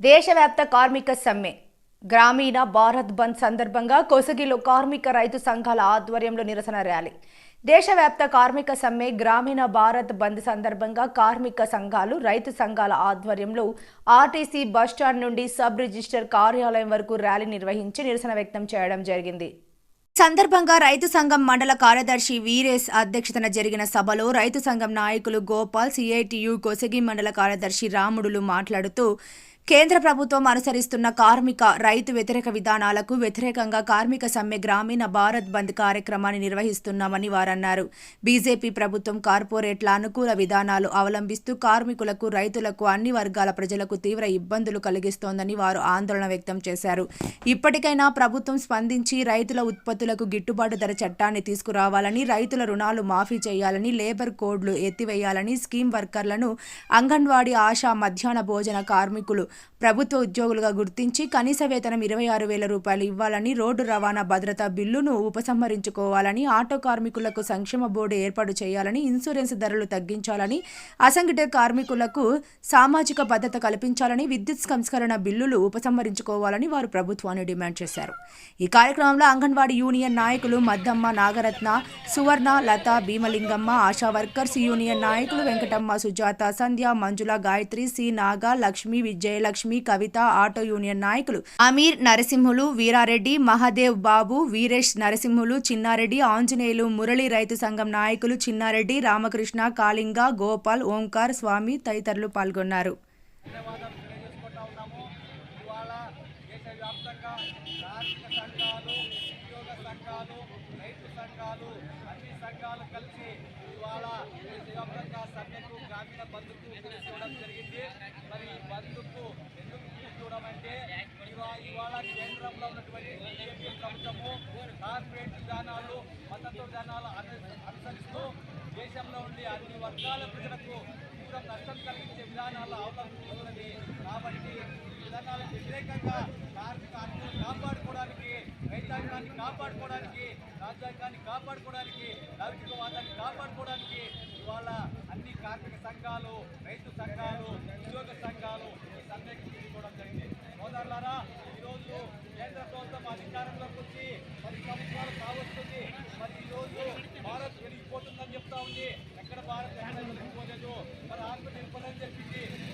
దేశవ్యాప్త కార్మిక సమ్మె. గ్రామీణ భారత్ బంద్ సందర్భంగా కొసగిలో కార్మిక రైతు సంఘాల ఆధ్వర్యంలో నిరసన ర్యాలీ. దేశవ్యాప్త కార్మిక సమ్మె గ్రామీణ భారత్ బంద్ సందర్భంగా కార్మిక సంఘాలు రైతు సంఘాల ఆధ్వర్యంలో ఆర్టీసీ బస్టాండ్ నుండి సబ్ రిజిస్టర్ కార్యాలయం వరకు ర్యాలీ నిర్వహించి నిరసన వ్యక్తం చేయడం జరిగింది. సందర్భంగా రైతు సంఘం మండల కార్యదర్శి వీరేష్ అధ్యక్షతన జరిగిన సభలో రైతు సంఘం నాయకులు గోపాల్ సిఐటియు కొసగి మండల కార్యదర్శి రాముడులు మాట్లాడుతూ కేంద్ర ప్రభుత్వం అనుసరిస్తున్న కార్మిక రైతు వ్యతిరేక విధానాలకు వ్యతిరేకంగా కార్మిక సమ్మె గ్రామీణ భారత్ బంద్ కార్యక్రమాన్ని నిర్వహిస్తున్నామని వారన్నారు. బీజేపీ ప్రభుత్వం కార్పొరేట్ల అనుకూల విధానాలు అవలంబిస్తూ కార్మికులకు రైతులకు అన్ని వర్గాల ప్రజలకు తీవ్ర ఇబ్బందులు కలిగిస్తోందని వారు ఆందోళన వ్యక్తం చేశారు. ఇప్పటికైనా ప్రభుత్వం స్పందించి రైతుల ఉత్పత్తులకు గిట్టుబాటు ధర చట్టాన్ని తీసుకురావాలని రైతుల రుణాలు మాఫీ చేయాలని లేబర్ కోడ్లు ఎత్తివేయాలని స్కీమ్ వర్కర్లను అంగన్వాడీ ఆశా మధ్యాహ్న భోజన కార్మికులు ప్రభుత్వ ఉద్యోగులుగా గుర్తించి కనీస వేతనం ఇరవై ఆరు వేల రూపాయలు ఇవ్వాలని రోడ్డు రవాణా భద్రతా బిల్లును ఉపసంహరించుకోవాలని ఆటో కార్మికులకు సంక్షేమ బోర్డు ఏర్పాటు చేయాలని ఇన్సూరెన్స్ ధరలు తగ్గించాలని అసంఘటిత కార్మికులకు సామాజిక భద్రత కల్పించాలని విద్యుత్ సంస్కరణ బిల్లులు ఉపసంహరించుకోవాలని వారు ప్రభుత్వాన్ని డిమాండ్ చేశారు. ఈ కార్యక్రమంలో అంగన్వాడీ యూనియన్ నాయకులు మద్దమ్మ నాగరత్న సువర్ణ లత భీమలింగమ్మ ఆశా వర్కర్స్ యూనియన్ నాయకులు Venkatamma Sujatha Sandhya Manjula Gayathri C Naga Lakshmi Vijaya Jayalakshmi Kavitha auto union నాయకులు అమీర్ నరసింహులు వీరారెడ్డి మహాదేవ్ బాబు వీరేష్ నరసింహులు చిన్నారెడ్డి ఆంజనేయులు మురళి రైతు సంఘం నాయకులు చిన్నారెడ్డి రామకృష్ణ కాళింగ గోపాల్ ఓంకార్ స్వామి తదితరులు పాల్గొన్నారు. ధన్యవాదాలు ఇవాళ దేశవ్యాప్తంగా కార్మిక సంఘాలు కలిసి ఇవాళ దేశవ్యాప్తంగా సమ్మెకు గ్రామీణ బంధుకు పిలుచుకోవడం జరిగింది. అందుకు ఎందుకు చూడమంటే ఇవాళ కేంద్రంలో ఉన్నటువంటి బీజేపీ ప్రభుత్వము కార్పొరేట్ విధానాలు మతత్వ విధానాలు అనుసరిస్తూ దేశంలో ఉండే అన్ని వర్గాల ప్రజలకు తీవ్ర నష్టం కలిగించే విధానాలు అవలంబిస్తున్నది కాబట్టి ఈ విధానాలకు వ్యతిరేకంగా కార్మిక హక్కులు కాపాడుకోవడానికి రైతాంగాన్ని కాపాడుకోవడానికి రాజ్యాంగాన్ని కాపాడుకోవడానికి లౌకికవాదాన్ని కాపాడుకోవడానికి ఇవాళ అన్ని కార్మిక సంఘాలు రైతు సంఘాలు ఉద్యోగ ఉంది ఎక్కడ భారత హ్యాండ్ మరి ఆత్మనిర్భరని చెప్పింది